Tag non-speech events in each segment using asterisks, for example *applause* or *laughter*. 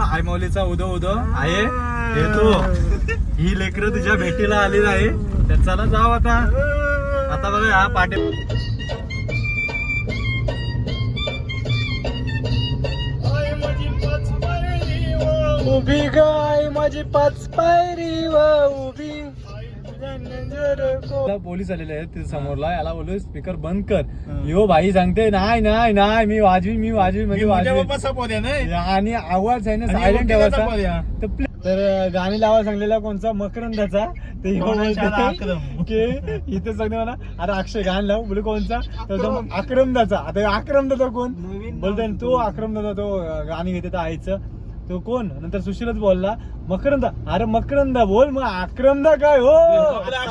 आई माऊलीचा उदो उदो आहे. येतो ही लेकरं तुझ्या भेटीला आलेली आहे. तर चला जाऊ आता. आता बघा हा पाटे उभी गाय माझी पाच पायरी व पोलीस आलेले आहेत समोरला याला बोलू स्पीकर बंद कर. यो भाई सांगते नाही नाही नाही मी वाजवी मी वाजवी म्हणजे वाजवी. आणि आवाज आहे ना सायलेंट ठेवायचा. तर गाणी लावा सांगलेला कोणचा? मकरंदाचा. ते की इथे सांगते मला. अरे अक्षय गाण लाव बोले कोणचा? तर तो आक्रमदाचा. आता आक्रमदाचा कोण? बोलते तो आक्रमदाचा तो गाणी घेते तर आईचं. तो कोण? नंतर सुशीलच बोलला मकरंदा. अरे मकरंदा बोल मग आक्रमदा काय हो? ह्यो बघा.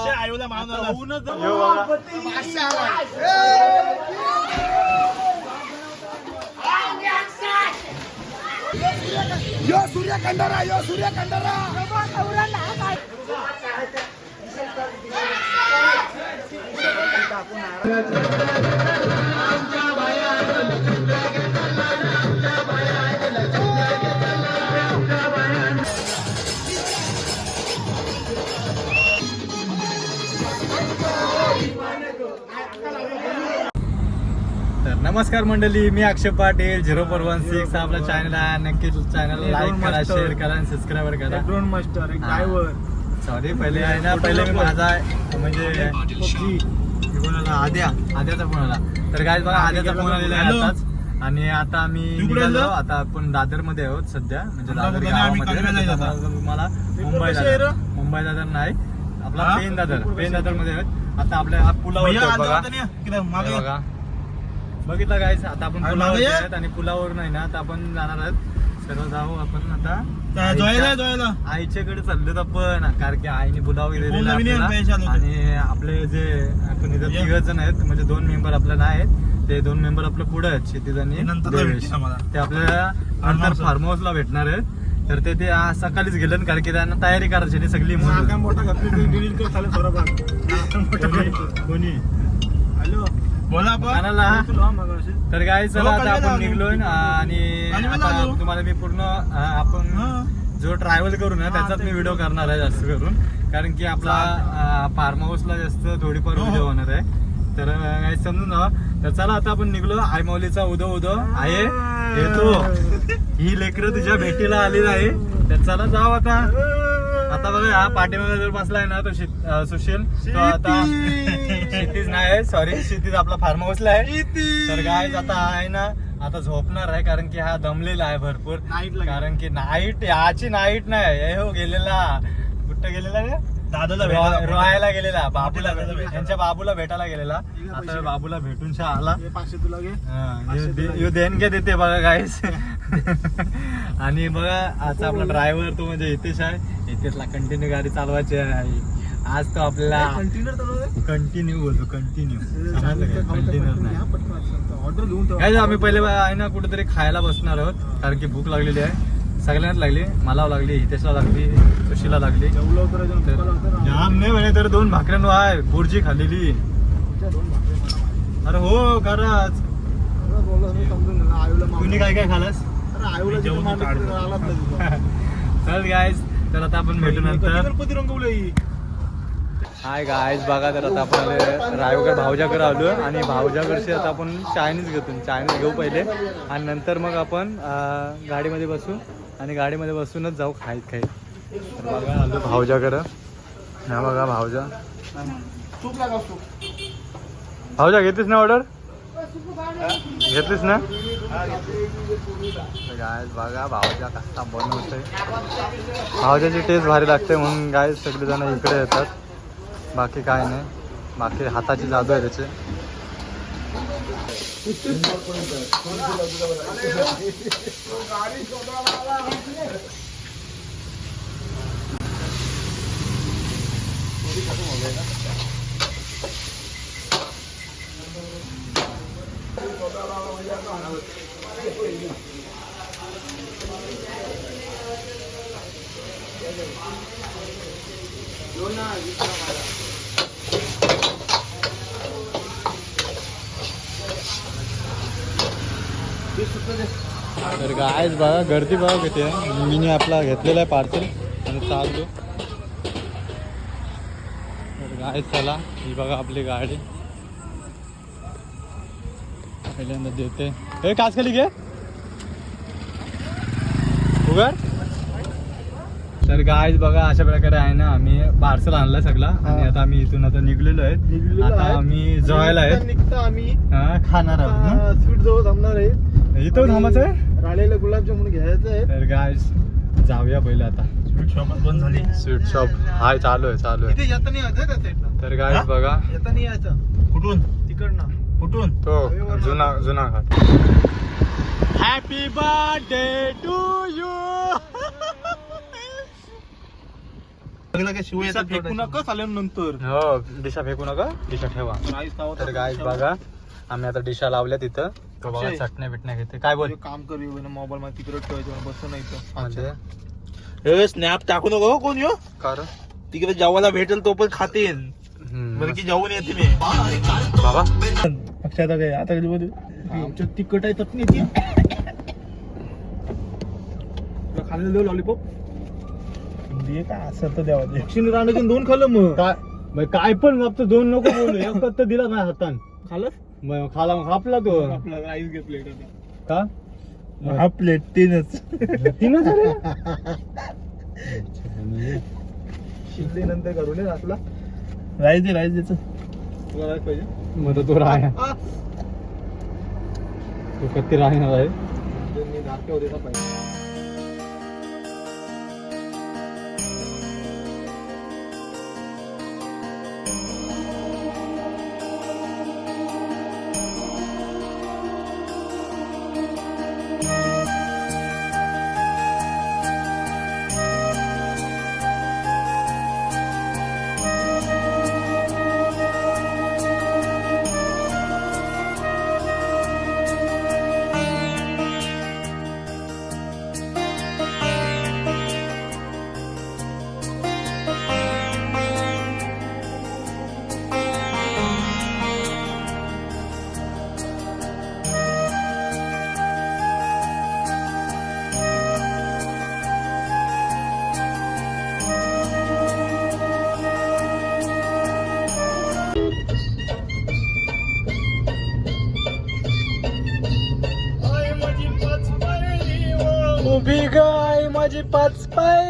तर नमस्कार मंडळी मी Akshay Patil zero four one six आपला चॅनल आहे. नक्कीच चॅनल लाईक करा शेअर करा आणि सबस्क्राईब करा. Drone master. ड्रायव्हर सॉरी पहिले आहे ना पहिले मी माझा म्हणजे कोणाला? आद्या. आद्याचा फोन आला. तर काय बघा आद्याचा फोन आलेला आहे. आताच. आणि आता आम्ही निघालो? आता आपण दादरमध्ये आहोत सध्या. म्हणजे दादर गावामध्ये. त्याच्यामुळे तुम्हाला मुंबई दादर? मुंबई दादर नाही. आपला? पेन दादर. पेन दादरमध्ये आहोत. आता आपल्या पुलावर आता बघा आता नाही, किती मागे हे बघा बघितलं काय आता आपण पुलावर मागे या. आहेत आणि पुलावर नाही ना आता आपण जाणार आहोत सर्व जाऊ आपण आता जोयला आईच्या- जोयला आईच्याकडे चाललोत आपण कारण की आईने आपल्याला. होते. आणि आपले जे आपण इथं या. तिघ जण आहेत म्हणजे दोन मेंबर आपल्याला आहेत ते दोन मेंबर आपलं पुढे आहेत क्षितिज आणि देवेश. आम्हाला. ते आपल्याला Farm नंतर house. फार्म हाऊसला भेटणार आहेत तर ते ते आज सकाळीच गेलं कारण की त्यांना तयारी करायची सगळी म्हणून मोठा घातली डिलीट कर चालेल थोडा भाग कोणी- बोला. तर काय चला हो, आता आपण आलो. निघलोय आणि आलो. तुम्हाला मी पूर्ण आपण हा. जो ट्रॅव्हल करू ना त्याचाच मी व्हिडिओ करणार आहे जास्त करून. कारण की आपला फार्म हाऊसला जास्त थोडीफार हो, हो. व्हिडिओ होणार आहे. तर काही समजून जा तर चला आता आपण निघलो. आई माऊलीचा उदो उदो. आहे. येतो. ही लेकरं तुझ्या भेटीला आलेली आहे. तर चला जाऊ आता. आता बघा हा पाठीमागे जर बसलाय ना तो शित- अं, सुशील तो आता क्षितिज *laughs* नाही सॉरी क्षितिज आपला फार्म हाऊसला आहे. तर काय आता आहे ना आता झोपणार आहे कारण की हा दमलेला आहे भरपूर. Night ला कारण की नाईट याची नाईट नाही हे हो गेलेला. कुठं गेलेला रे दादाला रो- भेटायला रोहायला गेलेला बाबूला दादाला भेटायला. त्यांच्या बाबूला भेटायला गेलेला. आता बाबूला भेटून शा आला हे पाचशे तुला घे. हा, पाचशे देते बघा गाईस *laughs* आणि बघा आजचा आपला ड्रायव्हर तो म्हणजे हितेश आहे. हितेशला कंटिन्यू गाडी चालवायची आहे. आज तो आपल्याला कंटिन्यू बोलतो कंटिन्यू कंटिन्यू नाही. आम्ही पहिले आहे ना कुठेतरी खायला बसणार आहोत कारण की भूक लागलेली आहे. सगळ्यांनाच लागली मला लागली हितेशला लागली सुशीला लागली. जाम नाही म्हणे तर दोन भाकऱ्यांवर आहे बुर्जी खाल्लेली. अरे हो खरंच. तुम्ही काय काय खालास? *laughs* चल गायज तर आता आपण भेटू नंतर. गणपती रंगवलं ही? हाय गायज बघा तर आता आपण आले भाऊजाकडे आलो आणि भाऊजाकडचे आता आपण चायनीज घेतो. चायनीज घेऊ पहिले. आणि नंतर मग आपण गाडीमध्ये बसू. आणि गाडीमध्ये बसूनच जाऊ खाईत खाईत. तर बघा आलो भाऊजाकडं हा बघा तूप. भाऊजा घेतलीस ना ऑर्डर घेतलीस ना? गायस बघा भाऊजा कसा बनवतोय. भाऊजाची टेस्ट भारी लागते म्हणून गाय सगळेजण इकडे येतात. बाकी काय नाही. बाकी हाताची जादू आहे त्याचे. गायच बघा गर्दी बघा किती आहे. मीने आपला घेतलेला आहे पार्सल आणि चाललो. तर गाय चला. ही बघा आपली गाडी. पहिल्यांदा देते. हे काच खाली घे. उघड. तर गायच बघा अशा प्रकारे आहे ना आम्ही पार्सल आणलं सगळा. आणि. आता आम्ही इथून आता निघलेलो आहेत. निघलेलो आता आहे. आम्ही जवायला निघता आहेत. निघता आम्ही. हा, खाणार आहोत स्वीट जवळ थांबणार आहे. इथं थांबायचं आहे राळेला गुलाबजामुन घ्यायचं आहे. तर गाय जाऊया पहिले आता. स्वीट शॉप बंद झाली. स्वीट शॉप हाय चालू आहे चालू आहे. इथे यायचं साईडला तर गाय हा? बघा. यायचं कुठून? तिकडनं. कुठून? तो जुना जुना घाट. हॅपी बर्थडे टू यू फेकू नका चालल्यानंतर. हो डिशा फेकू नका डिशा ठेवा. तर गाय बघा. आम्ही आता डिशा लावल्या तिथं. तो बघा अक्षय. चटण्या बिटण्या घेते. काय बोल? काम करू मोबाईल मध्ये तिकडे ठेवायचं बसू नाही म्हणजे? स्नॅप टाकू नको हो कोण यो? कर तिकडे जेवायला भेटेल तो पण खातेन. बरं की जेवून येते मी. बाबा. अक्षय काय? आता कधी बोलू? आमच्या तिखट आहे चटणी ती. खाल्लं देऊ लॉलीपॉप दे काय असं तर द्यावा दक्षिण राहण्याचे दोन खाल्लं मग. काय? मग काय पण दोन नको बोलू. तर दिला माझ्या हातान. खाल्लं मग खाला मग खापला तो. आपला राईस घे प्लेट का? हा. प्लेट तीनच. तीनच? शिंदे नंतर करून ये आपला. राईस दे राईस तुला राईस पाहिजे? मग तो राहा तो कधी राहणार आहे? मी नाटक पाहिजे. पाच पायरी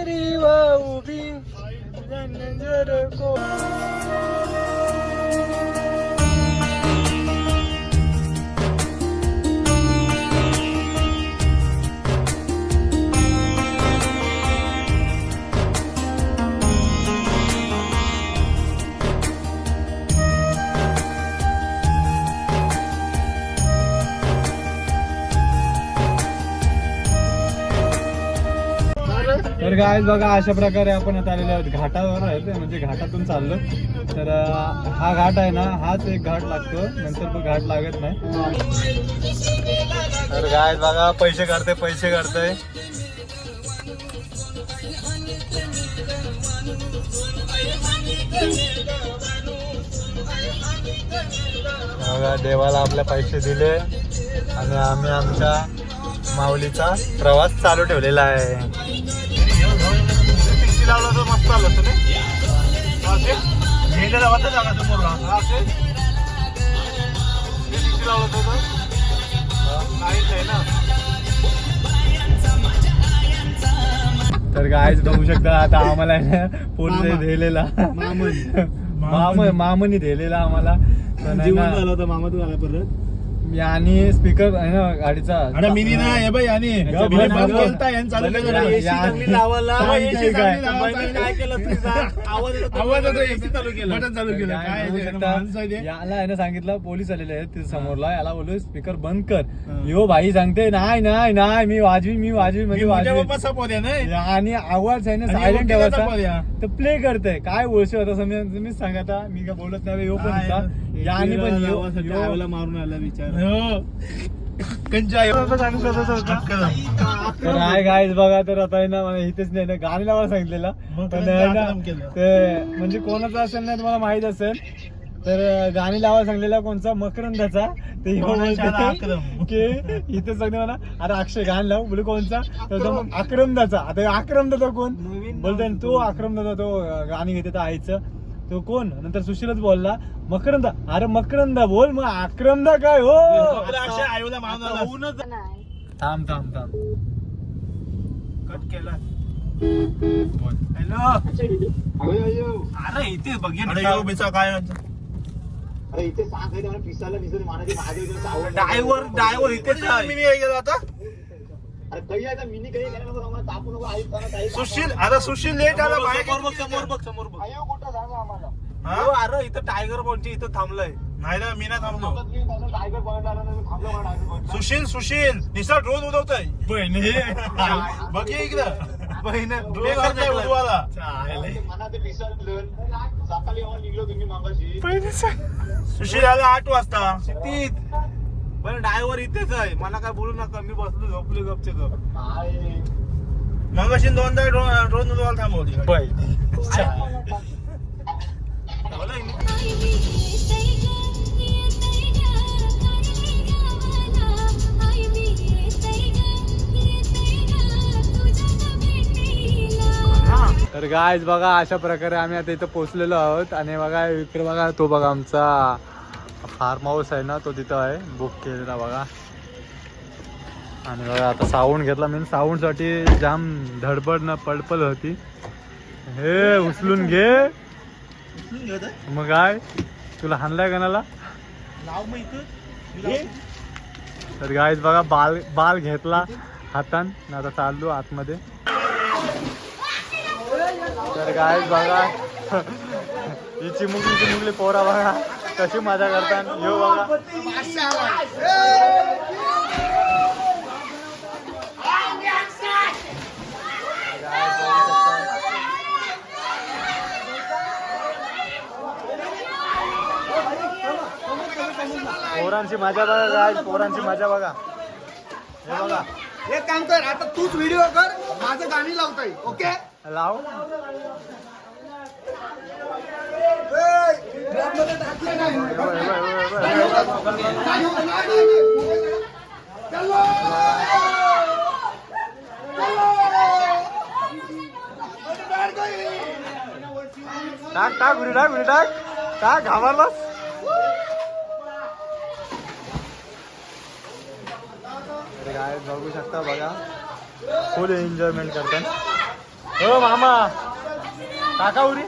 तर काय बघा अशा प्रकारे आपण आता आलेले आहोत. घाटावर आहे ते म्हणजे घाटातून चाललो तर हा घाट आहे ना हाच एक घाट लागतो. नंतर तो घाट लागत नाही. तर काय बघा पैसे काढते पैसे काढतोय. बघा देवाला आपले पैसे दिले आणि आम्ही आमच्या माऊलीचा प्रवास चालू ठेवलेला आहे. तर मस्त आलं असतं नाही असे झेंड्याला वाटत जागा समोर असे पिक्चर लावलं होतं काहीच आहे ना तर गायच बघू शकता आता आम्हाला पोलीस मामा. दिलेला मामन. माम मामनी दिलेला आम्हाला जेवण झालं होतं मामा तू आला परत आणि स्पीकर आहे ना गाडीचा अरे मिनी ना हे बाई आणि गप मिनी बंद बंद कर. केलता, यांनी चालू बंद केलं कर. ना. या- AC या- चांगली लावायला. सांग AC काय चांगली काय. लावायला. काय केलं तुम्ही सांग. आवाज येतो आवाज येतो AC चालू केलं बटन चालू केलं काय काय बघू ते, शकता, माणसं आहे ते. याला आहे ना सांगितलं पोलीस आलेले आहेत तिथे समोरला याला बोललो स्पीकर बंद कर. यो भाई सांगते नाही नाही नाही मी वाजवी मी वाजवी मी म्हणजे मोठ्या वाजवी बाप्पा support आहे ना. आणि आवाज आहे ना आणि सायलेंट वकिलाचा ठेवायचा पण या. तर प्ले करते काय बोलशो आता समजा तुम्हीच सांगा आता मी काय बोलत नाही यो पण काय होता याने पण यो- यो- मारून आला बिचारा. हो. कंचा आहे. तर आहे गाईज बघा तर आता आहे ना मला इथेच नाही ना गाणी लावायला सांगितलेलं. पण काय आहे ना? ते म्हणजे कोणाचं असेल नाही तुम्हाला माहीत असेल तर गाणी लावायला सांगलेला कोणचा मकरंदाचा. ते. की इथे सगळे म्हणा अरे अक्षय गाण लाव बोले कोणचा? तर आक्रमदाचा. आता आक्रमदाचा कोण? बोलतोय ना, तो आक्रमदाचा तो गाणी घेते तर आईचं. तो कोण? नंतर सुशीलच बोलला मकरंदा. अरे मकरंदा बोल मग आक्रमदा काय हो? आईला नाही. थांब थांब थांब. कट केला हॅलो अरे इथे बघ बिचा काय अरे इथे सांगायचं मला पिसाला दिसत मानाची महादेव डायव्हर डायव्हर इथेच आहे. मी नाही गेलो आता. अरे काही आहे मिनी काही गेला नको आम्हाला तापू नको आई त्यांना काही सुशील आता सुशील लेट आला समोर बघ समोर बघ समोर बघ हो, कुठं सांगा आम्हाला? हो, अरे इथं टायगर पॉइंट इथं थांबलाय. नाही ना मी नाही थांबलो. टायगर पॉईंट आला नाही थांबलो मला टायगर पॉईंट सुशील सुशील निसा ड्रोन उडवतोय. बहीण. *laughs* बघ ये इकडं. बहीण ड्रोन उडवाला ते सकाळी आम्हाला निघलो तुम्ही मागाशी. सुशील आला आठ वाजता. सिटीत पण ड्रायव्हर इथेच आहे. मला काय बोलू नका मी बसलो झोपलो गपचे गप काय मग अशी दोनदा ड्रोन उडवायला थांबवली तर गायज बघा अशा प्रकारे आम्ही आता इथं पोहोचलेलो आहोत. आणि बघा इकडे बघा तो बघा आमचा. फार्म हाऊस आहे ना तो तिथं आहे. बुक केलेला बघा. आणि बघा आता साऊंड घेतला. मी साऊंडसाठी जाम धडपड न पडपड होती. हे उचलून घे. मग काय तुला हाणलाय गणाला तर गायज बघा बाल बाल घेतला हातान. आता चाललो आतमध्ये. तर गायज बघा. *laughs* ही चिमुकली चिमुकली पोरा बघा. कशी मजा करतात यो बघा. पोरांची मजा बघा गायज पोरांची मजा बघा. हे बघा. एक काम कर आता तूच व्हिडिओ कर माझं गाणी लावता येईल ओके लाव. टाक टाक उडी टाक उडी टाक. टाक घाबरलास? काय बघू शकता बघा. फुल एन्जॉयमेंट करतात हो मामा. टाका उडी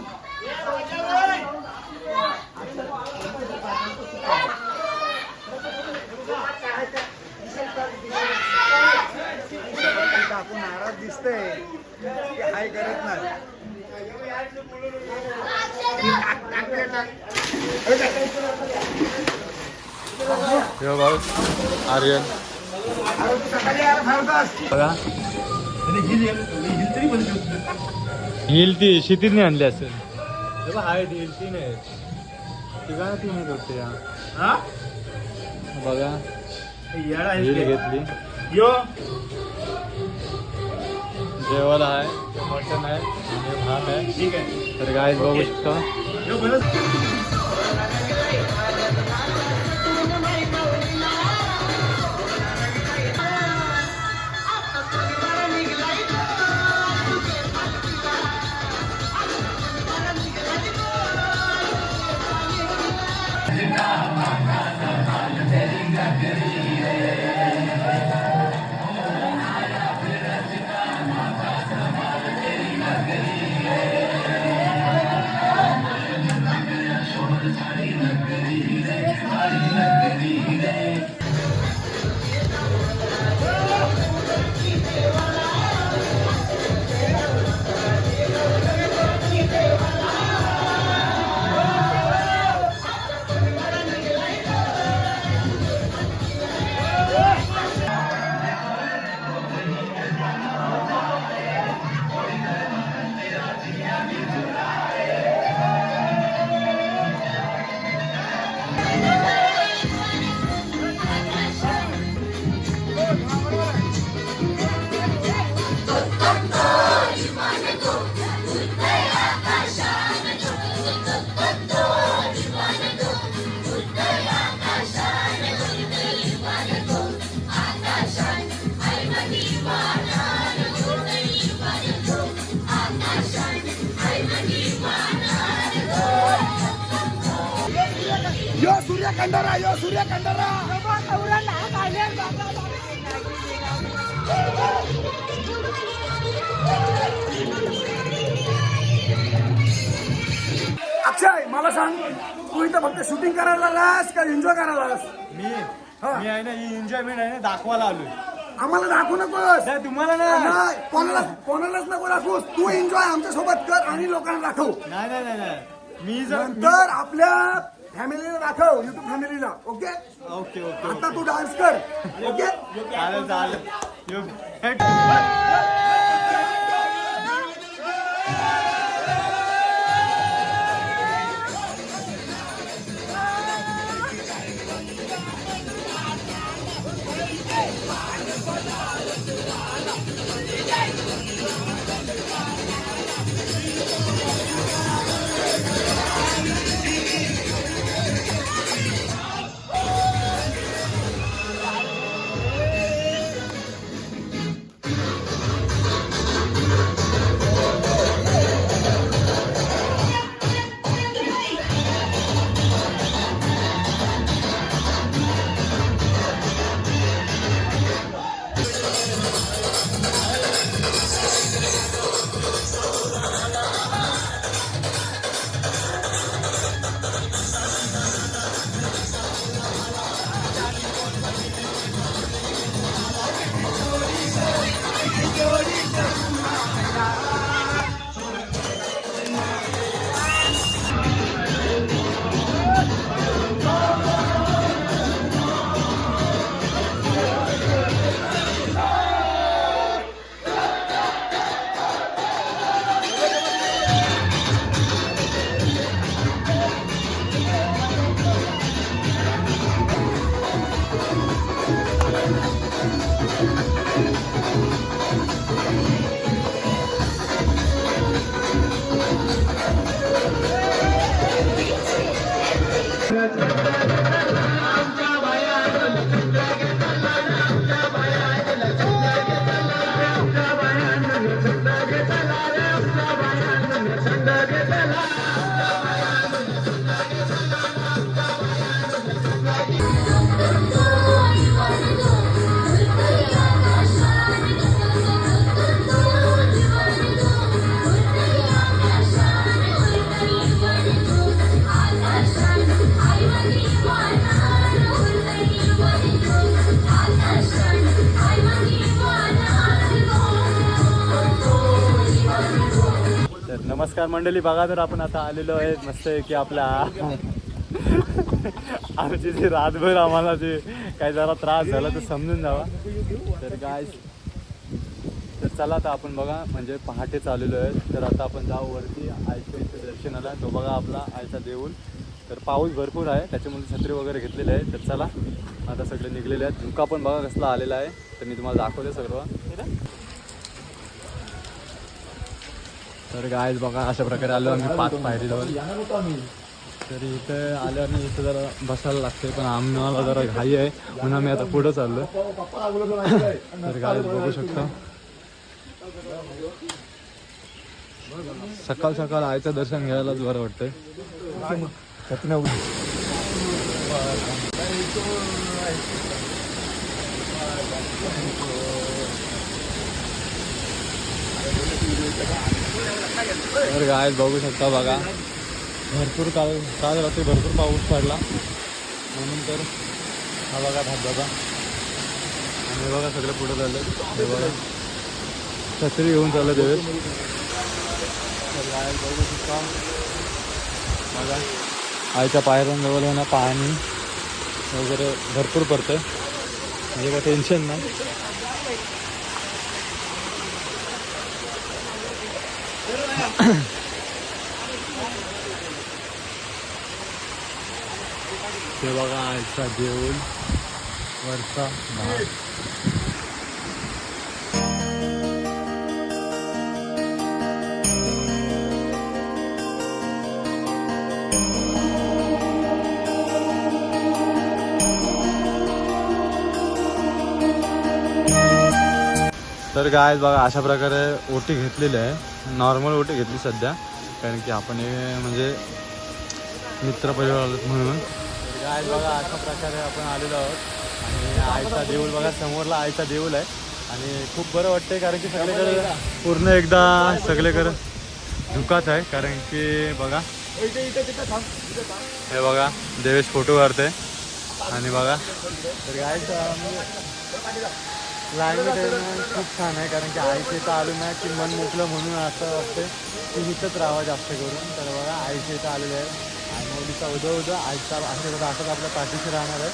टाकून नाराज दिसतंय. की हाय करत नाही. हे आर्यन. अरे तू सकाळी यार फारतास. बघा. हिल ती शितीने आणली असेल. बघ हाय हिल तीन आहेत तिघा तीन आहेत होते या. हा? बघा. हिल घेतली. यो. जेवण आहे मटन आहे आणि भात आहे. ठीक आहे तर गाय बघू शकता. मला सांग तू इथं फक्त शूटिंग करायला आलास का एन्जॉय करायला आलास मी मी आहे ना ही एन्जॉयमेंट आहे ना दाखवायला आलोय. आम्हाला दाखवू नकोस. नाही, तुम्हाला नाही. नाही, कोणाला कोणालाच नको दाखवूस. तू एन्जॉय आमच्यासोबत कर आणि लोकांना दाखव. नाही नाही नाही नाही. मी जर नंतर आपल्या फॅमिलीला दाखव युट्यूब फॅमिलीला ओके? ओके ओके आता तू डान्स कर ओके? चालेल. चालेल योग्य. नमस्कार मंडळी. बघा तर आपण आता आलेलो आहे. मस्त की आपल्या आमची जे रातभर आम्हाला जे काही जरा त्रास झाला तर समजून जावा. तर काय तर चला आता आपण बघा म्हणजे पहाटे चाललेलो आहे. तर आता आपण जाऊ वरती आयच्या इथे दर्शनाला. तो बघा आपला आयचा देऊन. तर पाऊस भरपूर आहे. त्याच्यामुळे छत्री वगैरे घेतलेले आहे तर चला आता सगळे निघलेले आहेत. झुका पण बघा कसला आलेला आहे. तर मी तुम्हाला दाखवते सर्व. तर काय बघा अशा प्रकारे आलो आम्ही पाच पायरीवर. तर इथे आलो आणि इथं जरा बसायला लागते पण आम्हाला जरा घाई आहे. म्हणून आम्ही आता पुढं चाललो तर गाय बघू शकता. सकाळ सकाळ आईचं दर्शन घ्यायलाच बरं वाटतंय. तर गाय बघू शकता बघा. भरपूर काल काल रात्री भरपूर पाऊस पडला. म्हणून तर हा बघा धबधबा. आणि हे बघा सगळं पुढं झालं हे बघा. छत्री घेऊन चाललं देवेत तर गाय बघू शकता. बघा. आईच्या पायऱ्यांजवळ आहे ना पाणी वगैरे भरपूर पडतं म्हणजे काय टेन्शन नाही. ते बघा आजचा देऊळ वरचा भाग. तर काय बघा अशा प्रकारे ओटी घेतलेली आहे. नॉर्मल ओटी घेतली सध्या. कारण की आपण हे म्हणजे मित्र परिवार आलोत म्हणून. काय बघा अशा प्रकारे आपण आलेलो आहोत. आणि आईचा देऊळ बघा समोरला आईचा देऊळ आहे. आणि खूप बरं वाटतंय कारण की सगळीकडे पूर्ण एकदा सगळीकडे धुकाच आहे. कारण की बघा. हे बघा देवेश फोटो काढते आणि बघा. तर क्लायमेट खूप छान आहे कारण की आईच्या इथं आलो ना की मन मोकलं म्हणून असं वाटतं की इथंच राहावं जास्त करून. तर बघा आईच्या इथं आलेलं आहे आणि मुलीचा उद्या उद्या आईचा आशीर्वाद असंच आपल्या पाठीशी राहणार आहे.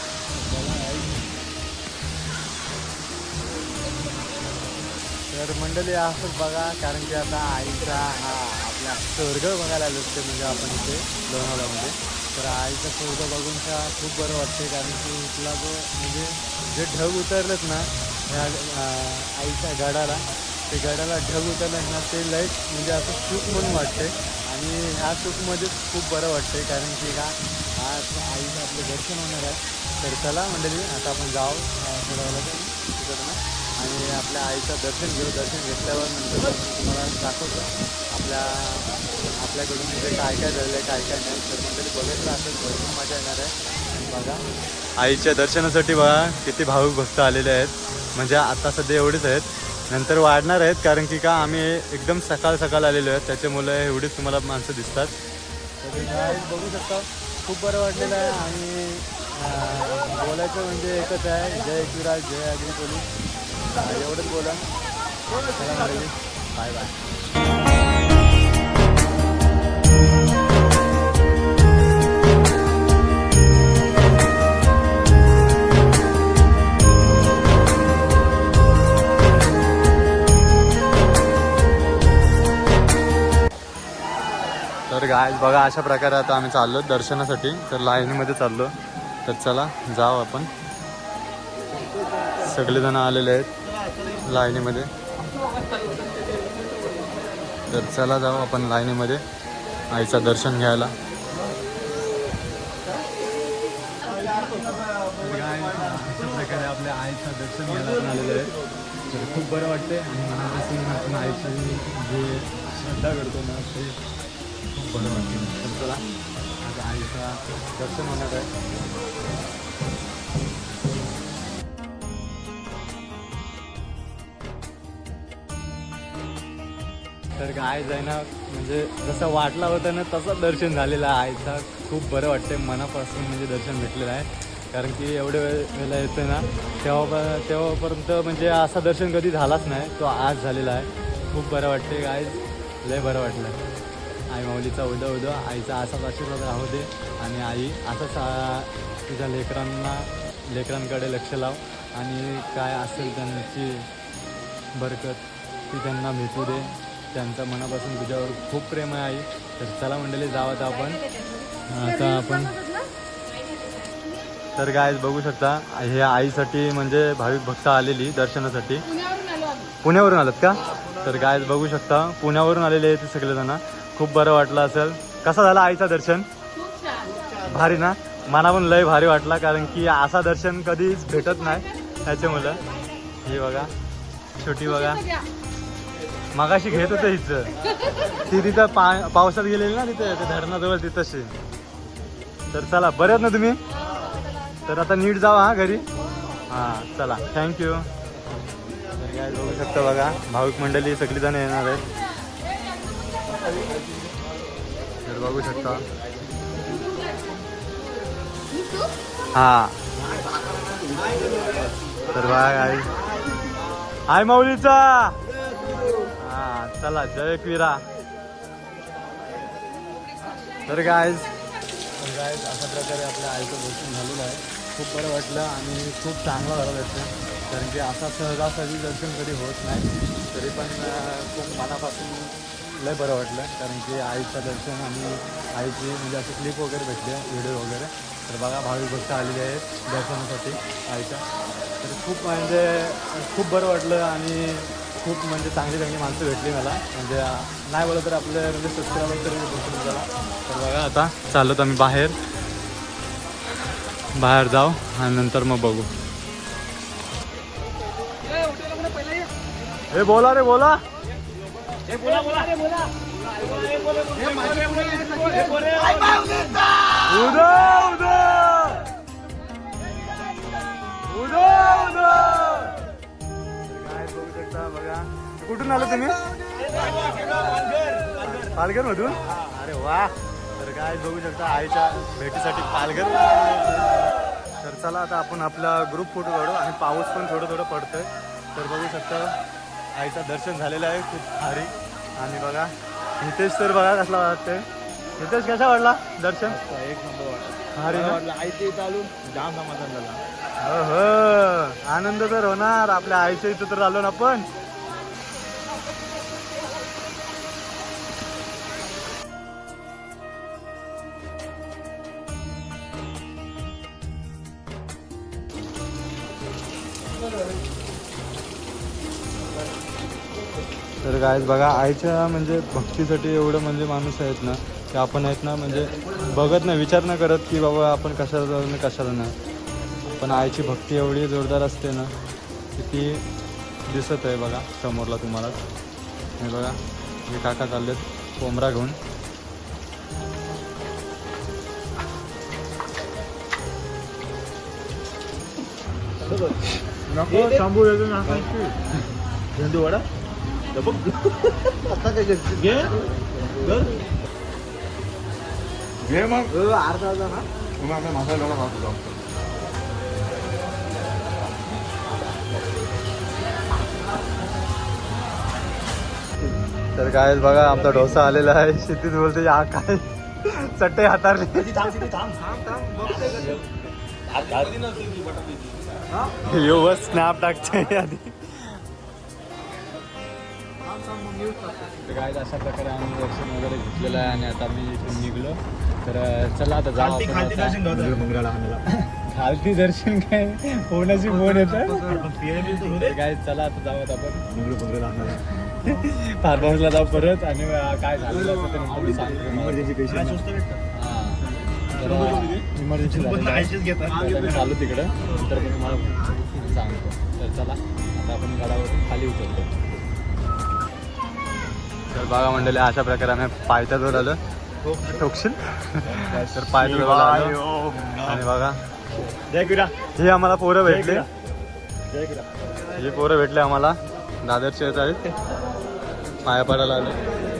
आई तर मंडळी असंच बघा कारण की आता आईचा हा आपला स्वर्ग बघायला आलो असते म्हणजे आपण इथे लोणावळ्यामध्ये. तर आईचा स्वर्ग बघून त्या खूप बरं वाटते कारण की इथला जो म्हणजे जे ढग उतरलंच ना ह्या आईच्या गडाला. ते गडाला ढग उतरलेत ते लय म्हणजे असं सुख म्हणून वाटते आणि ह्या सुखमध्येच खूप बरं वाटते कारण की का आज आईचं आपलं दर्शन होणार आहे. तर चला मंडळी आता आपण जाऊ. अं, थोड्या तिकडनं. आणि आपल्या आईचं दर्शन घेऊ. दर्शन घेतल्यावर नंतर तुम्हाला दाखवतो. आपल्या आपल्याकडून म्हणजे काय काय झालं आहे काय काय नाही. तर मंडळी बघितलं असेल भरपूर मजा येणार आहे. बघा. आईच्या दर्शनासाठी बघा किती भाविक भक्त आलेले आहेत. म्हणजे आता सध्या एवढेच आहेत. नंतर वाढणार आहेत कारण की का आम्ही एकदम सकाळ सकाळ आलेलो आहेत. त्याच्यामुळे एवढीच तुम्हाला माणसं दिसतात. तर बघू शकता. खूप बरं वाटलेलं आहे आणि बोलायचं म्हणजे एकच आहे. जय शिवराज जय अग्री एवढंच बोला. Bye bye. गाय बघा अशा प्रकारे आता आम्ही चाललो दर्शनासाठी. तर लाईनमध्ये चाललो. तर चला जाऊ आपण. सगळेजण आलेले आहेत लाईनीमध्ये. तर चला जाऊ आपण लाईनीमध्ये आईचं दर्शन घ्यायला. प्रकारे आपल्या आईचं दर्शन घ्यायला आपण आलेलो आहे तर खूप बरं वाटते आणि मनापासून आपण आईची जे श्रद्धा करतो ना ते खूप बरं वाटते तर चला आज आईचा दर्शन होणार आहे तर गाय जायना म्हणजे जसं वाटला होता ना तसं दर्शन झालेलं आहे. आईचा खूप बरं वाटते मनापासून म्हणजे दर्शन भेटलेलं आहे. कारण की एवढे वेळ वेळेला येतं ना तेव्हा तेव्हापर्यंत म्हणजे असं दर्शन कधी झालाच नाही तो आज झालेला आहे. खूप बरं वाटते गाय लय बरं वाटलं. आई माऊलीचा उदो उदो आईचा असाच आशीर्वाद राहू दे. आणि आई असंच तुझ्या लेकरांना लेकरांकडे लक्ष लाव. आणि काय असेल त्यांची बरकत ती त्यांना भेटू दे. त्यांचं मनापासून तुझ्यावर खूप प्रेम आहे आई. तर चला मंडळी जावं आता आपण. आता आपण तर काय बघू शकता हे आईसाठी म्हणजे भाविक भक्त आलेली दर्शनासाठी. पुण्यावरून आलात का? तर काय बघू शकता पुण्यावरून आलेले आहेत ते सगळेजण. खूप बरं वाटलं असेल. कसं झालं आईचं दर्शन? भारी ना? मला पण लय भारी वाटला कारण की असा दर्शन कधीच भेटत नाही त्याच्यामुळं. हे बघा छोटी बघा. मगाशी घेत होतं हिचं. ती तिथं पा पावसात गेलेली ना तिथे त्या धरणाजवळ तिथंशी तर चला बरे आहेत ना तुम्ही? तर आता नीट जावा हा घरी? हां चला. थँक्यू तर काय बघू शकता बघा भाविक मंडळी सगळीजणं येणार आहेत. तर बघू शकता. हा. तर बाय आई हाय माऊलीचा. हा चला जय क्वीरा. तर गायज गायज अशा प्रकारे आपल्या आईचं दर्शन झालेलं आहे. खूप बरं वाटलं आणि खूप चांगलं झालं दर्शन कारण की असा सहजासहजी दर्शन कधी होत नाही. तरी पण खूप मनापासून लय बरं वाटलं कारण की आईचं दर्शन आणि आईची म्हणजे असे क्लिप वगैरे भेटले व्हिडिओ वगैरे. तर बघा भाविक भक्त आलेले आहेत दर्शनासाठी आईच्या. तर खूप म्हणजे खूप बरं वाटलं आणि खूप म्हणजे चांगली चांगली माणसं भेटली मला. म्हणजे नाही बोललं तर आपले म्हणजे सबस्क्रायबर तरी भेटून झाला तर बघा आता चाललो आम्ही बाहेर. बाहेर जाऊ आणि नंतर मग बघू. हे बोला रे बोला. बघू शकता बघा. कुठून आलो तुम्ही? पालघर मधून? अरे वा. तर काय बघू शकता आईच्या भेटीसाठी पालघर. तर चला आता आपण आपला ग्रुप फोटो काढू आणि पाऊस पण थोडं थोडं पडतोय. तर बघू शकता आईचं दर्शन झालेलं आहे खूप भारी. आणि बघा नितेश तर बघा कसला वाटतंय. नितेश कसा वाटला दर्शन? एक नंबर वाटत भारी ना? आयते चालू जाम समाधान झाला. हो हो आनंद तर होणार. आपल्या आईच्या इथं तर आलो ना आपण. गायज बघा आईच्या म्हणजे भक्तीसाठी एवढं म्हणजे माणूस आहेत ना की आपण आहेत ना म्हणजे बघत नाही विचार न करत की बाबा आपण कशाला जाऊ आणि कशाला नाही. पण आईची भक्ती एवढी जोरदार असते ना की ती दिसत आहे बघा समोरला तुम्हाला. हे बघा हे काका चाललेत कोंबरा घेऊन. नको थांबू येतो ना झेंडू वडा बघ आता काय करते घे घे मग अर्धा अर्धा ना मग आपल्या मसाला खातो तर काय बघा आमचा डोसा आलेला आहे. शेतीत बोलते हा काय? चट्टे हातारले. यो बस स्नॅप टाकते. आधी. काय अशा प्रकारे आम्ही दर्शन वगैरे घेतलेलं आहे आणि आता आम्ही इथून निघलो. तर चला आता जाऊ. *laughs* खालती दर्शन काय? होण्याची फोन येतं. तर काय चला आता जाऊ आता आपण. *laughs* फार्म जाऊ परत आणि काय. तर इमर्जन्सी झाली तर मी चालू तिकडं. नंतर मी तुम्हाला सांगतो. तर चला आता आपण गडावरून खाली उतरतो. तर बघा मंडळी अशा प्रकारे आम्ही पायथ्याजवळ आलो. ठोकशील? *laughs* तर पायथ्याजवळ आलो. आणि बघा. हे आम्हाला पोरं भेटले. हे पोरं भेटले आम्हाला. दादरचे आहेत पाया पडायला आले.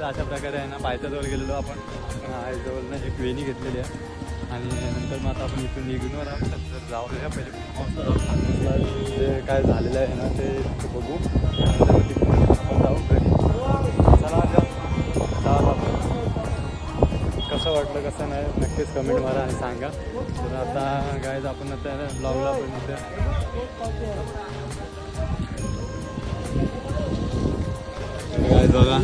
काय अशा प्रकारे आहे ना पायथ्याजवळ गेलेलो आपण. आपण ना एक वेणी घेतलेली आहे. आणि नंतर मग आता आपण इथून निघून आहोत. तर जाऊया पहिले. जे काय झालेलं आहे ना ते बघू. नंतर आपण जाऊ घरी. चला जाऊ. आपण कसं वाटलं कसं नाही नक्कीच कमेंट मारा आणि सांगा. तर आता गायज आपण आता ब्लॉगला पण इथे काय बघा.